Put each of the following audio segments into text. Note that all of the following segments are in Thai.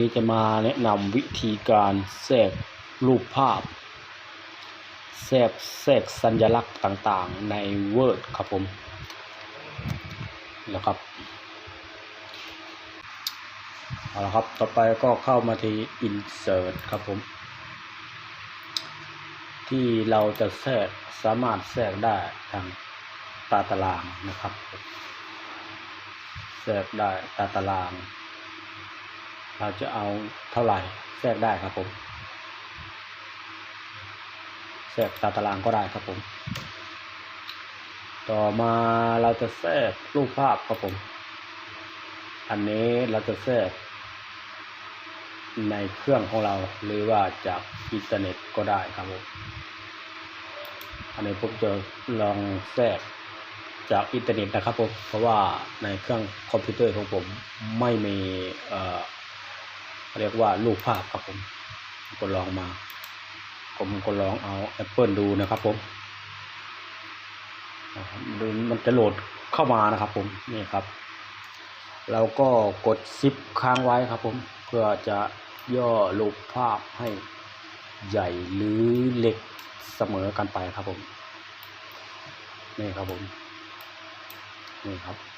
นี้จะมาแนะนำวิธีการแทรกรูปภาพ แทรกแทรกสัญลักษณ์ต่างๆใน Word ครับผมนะครับเอาละครับต่อไปก็เข้ามาที่ Insert ครับผม ที่เราจะแทรกสามารถแทรกได้ทางตาตารางนะครับ แทรกได้ตาตาราง เราจะเอาเท่าไหร่แทรกได้ครับผมแทรกตาตารางก็ได้ครับผม ต่อมาเราจะแทรกรูปภาพครับผม อันนี้เราจะแทรกในเครื่องของเราหรือว่าจากอินเทอร์เน็ตก็ได้ครับผม อันนี้ผมจะลองแทรกจากอินเทอร์เน็ตนะครับผม เพราะว่าในเครื่องคอมพิวเตอร์ของผมไม่มี เรียกว่ารูปภาพครับผมก็ลองมา ผมก็ลองเอา Apple ดูนะครับผมดูมันจะโหลดเข้ามานะครับผมนี่ครับ เราก็กดซิปค้างไว้ครับผมเพื่อจะย่อรูปภาพให้ใหญ่หรือเล็กเสมอกันไปครับผมนี่ครับผมนี่ครับ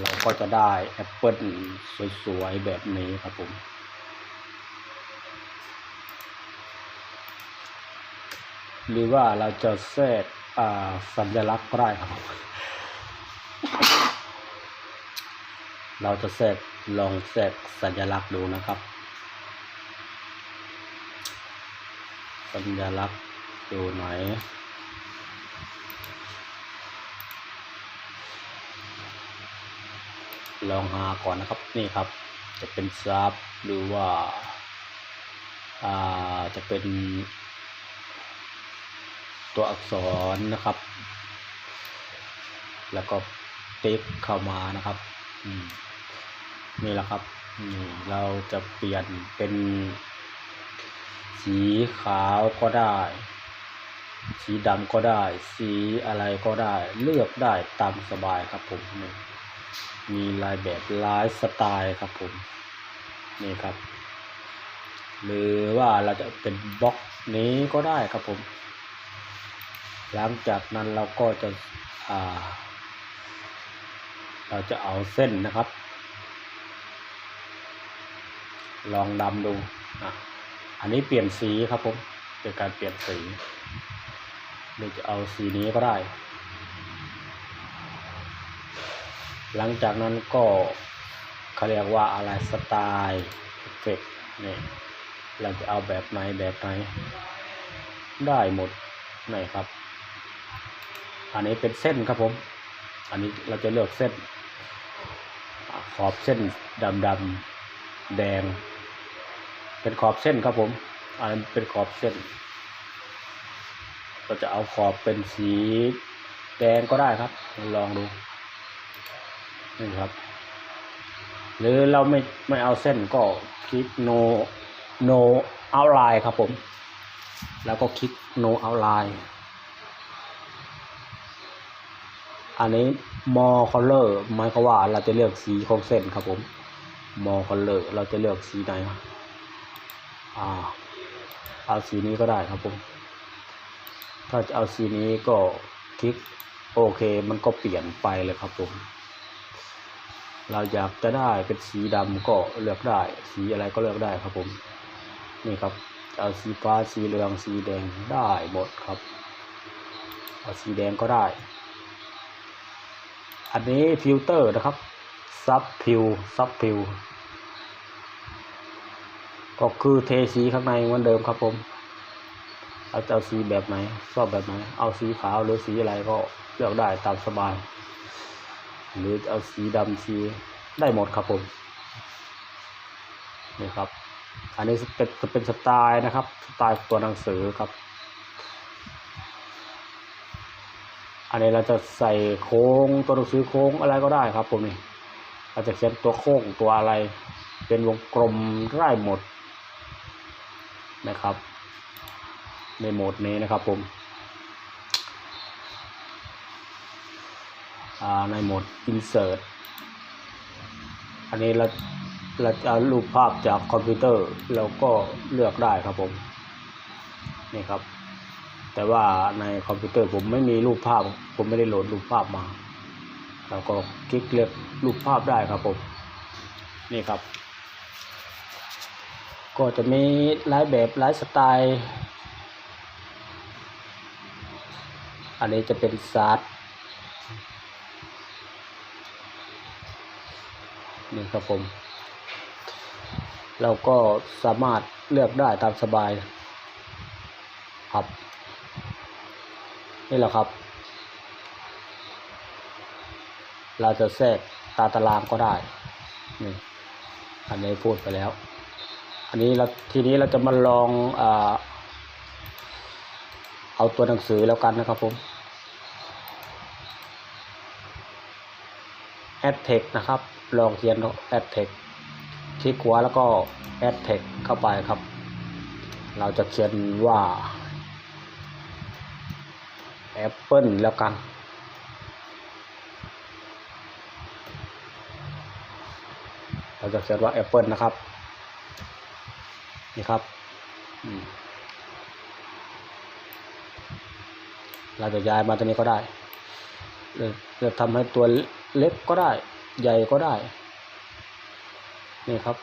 เราก็จะได้แอปเปิลสวยๆ แบบนี้ครับผม หรือว่าเราจะแทรกอ่าสัญลักษณ์ก็ได้ครับ เราจะแทรกลองแทรกสัญลักษณ์ดูนะครับ สัญลักษณ์ดูไหนอย ลองหาก่อนนะครับนี่ครับ จะเป็นซับหรือว่าอาจะเป็นตัวอักษรนะครับ แล้วก็ติ๊กเข้ามานะครับนี่แหละครับนี่เราจะเปลี่ยนเป็น สีขาวก็ได้ สีดำก็ได้ สีอะไรก็ได้ เลือกได้ตามสบายครับผมนี่ มีลายแบบลายสไตล์ครับผมนี่ครับ หรือว่าเราจะเป็นบล็อกนี้ก็ได้ครับผม หลังจากนั้นเราก็จะาเราจะเอาเส้นนะครับ ลองดำดูอะอันนี้เปลี่ยนสีครับผมเป็นการเปลี่ยนสีหรือจะเอาสีนี้ก็ได้ หลังจากนั้นก็เขาเรียกว่าอะไรสไตล์เอฟเฟกเนี่ยเราจะเอาแบบไหนแบบไหนได้หมดนี่ครับ อันนี้เป็นเส้นครับผม อันนี้เราจะเลือกเส้น ขอบเส้นดำดำแดง เป็นขอบเส้นครับผม อันนี้เป็นขอบเส้น เราจะเอาขอบเป็นสีแดงก็ได้ครับ ลองดู นี่ครับ หรือเราไม่ไม่เอาเส้นก็คลิก no no outline ครับผม แล้วก็คลิก no outline อันนี้ more color หมายความว่าเราจะเลือกสีของเส้นครับผม more color เราจะเลือกสีไหนอ่าเอาสีนี้ก็ได้ครับผม ถ้าจะเอาสีนี้ก็คลิกโอเค มันก็เปลี่ยนไปเลยครับผม เราอยากจะได้เป็นสีดำก็เลือกได้ สีอะไรก็เลือกได้ครับผม นี่ครับเอาสีฟ้าสีเหลืองสีแดงได้หมดครับเอาสีแดงก็ได้ อันนี้ฟิลเตอร์นะครับซับพิวซับพิวก็คือเทสีข้างในเหมือนเดิมครับผมเราจะเอาสีแบบไหนชอบแบบไหนเอาสีขาวหรือสีอะไรก็เลือกได้ตามสบาย หรือเอาสีดำสีได้หมดครับผมนี่ครับ อันนี้เป็นจะเป็นสไตล์นะครับสไตล์ตัวหนังสือครับ อันนี้เราจะใส่โค้งตัวหนังสือโค้งอะไรก็ได้ครับผมนี่เราจะเขียนตัวโค้งตัวอะไร เป็นวงกลมได้หมดนะครับ ในโหมดนี้นะครับผม อ่า ในโหมด insert อันนี้เราเราจะรูปภาพจากคอมพิวเตอร์เราก็เลือกได้ครับผมนี่ครับ แต่ว่าในคอมพิวเตอร์ผมไม่มีรูปภาพ ผมไม่ได้โหลดรูปภาพมา เราก็คลิกเลือกรูปภาพได้ครับผมนี่ครับ ก็จะมีหลายแบบหลายสไตล์ อันนี้จะเป็นซาร์ นี่ครับผม เราก็สามารถเลือกได้ตามสบายครับ นี่แหละครับ เราจะแทรกตาตารางก็ได้นี่อันนี้พูดไปแล้ว อันนี้เราทีนี้เราจะมาลองอเอาตัวหนังสือแล้วกันนะครับผม add text นะครับ ลองเขียน add text คลิกขวาแล้วก็ add text เข้าไปครับ เราจะเขียนว่า Apple แล้วกัน เราจะเขียนว่า Apple นะครับ นี่ครับ เราจะย้ายมาตัวนี้ก็ได้จะทำให้ตัว เล็กก็ได้ ใหญ่ก็ได้ นี่ครับ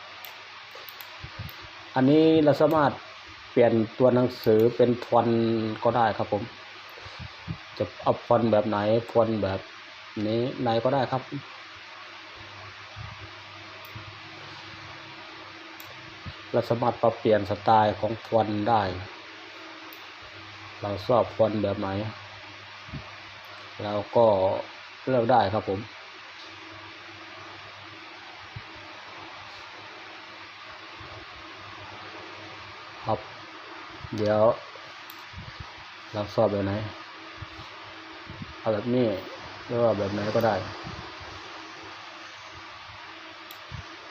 อันนี้เราสามารถเปลี่ยนตัวหนังสือเป็นฟอนต์ก็ได้ครับผม จะเอาฟอนต์แบบไหนฟอนต์แบบนี้ไหนก็ได้ครับ เราสามารถปรับเปลี่ยนสไตล์ของฟอนต์ได้ เราชอบฟอนต์แบบไหนเราก็เลือกได้ครับผม ครับ เดี๋ยว เราสอบแบบไหน เอาแบบนี้หรือว่าแบบไหนก็ได้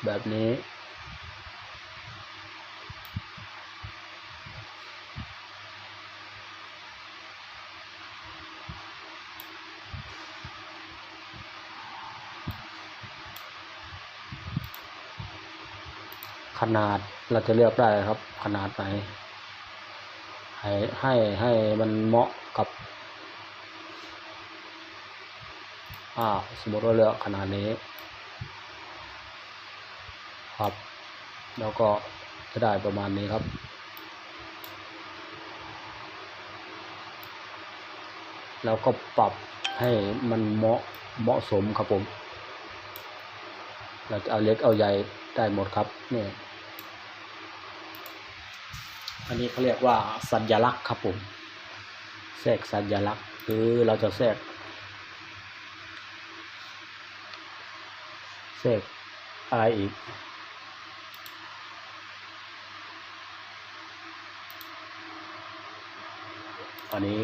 แบบนี้ ขนาดเราจะเลือกได้ครับ ขนาดไหน ให้ให้ให้มันเหมาะกับอ่าสมมติว่าเลือกขนาดนี้ ครับ แล้วก็จะได้ประมาณนี้ครับแล้วก็ปรับให้มันเหมาะเหมาะสมครับผม เราจะเอาเล็กเอาใหญ่ได้หมดครับเนี่ย อันนี้เขาเรียกว่าสัญลักษณ์ครับผมแทรกสัญลักษณ์หรือเราจะแทรกแทรกอะไรอีกอันนี้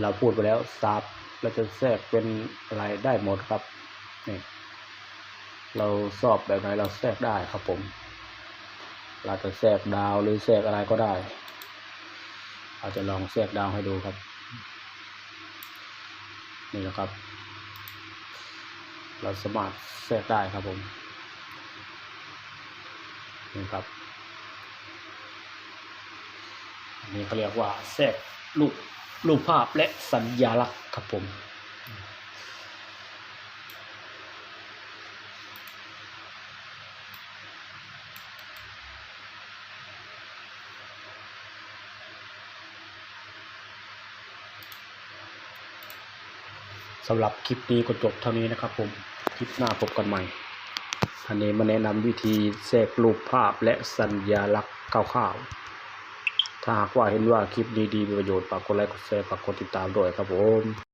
เราพูดไปแล้วซับเราจะแทรกเป็นอะไรได้หมดครับนี่เราสอบแบบไหนเราแทรกได้ครับผม เราจะแทรกดาวหรือแทรกอะไรก็ได้เราจะลองแทรกดาวให้ดูครับ นี่แหละครับ เราสามารถแทรกได้ครับผมนี่ครับนนี้เขาเรียกว่าแทรกรูปรูปภาพและสัญญลักษณ์ครับผม สำหรับคลิปนี้ก็จบเท่านี้นะครับผม คลิปหน้าพบกันใหม่อันนี้มาแนะนำวิธีแทรกรูปภาพและสัญญาลักษณ์คร่าวๆถ้าหากว่าเห็นว่าคลิปนี้ดีมีประโยชน์ฝากกดไลค์กดแชร์ฝากกดติดตามด้วยครับผม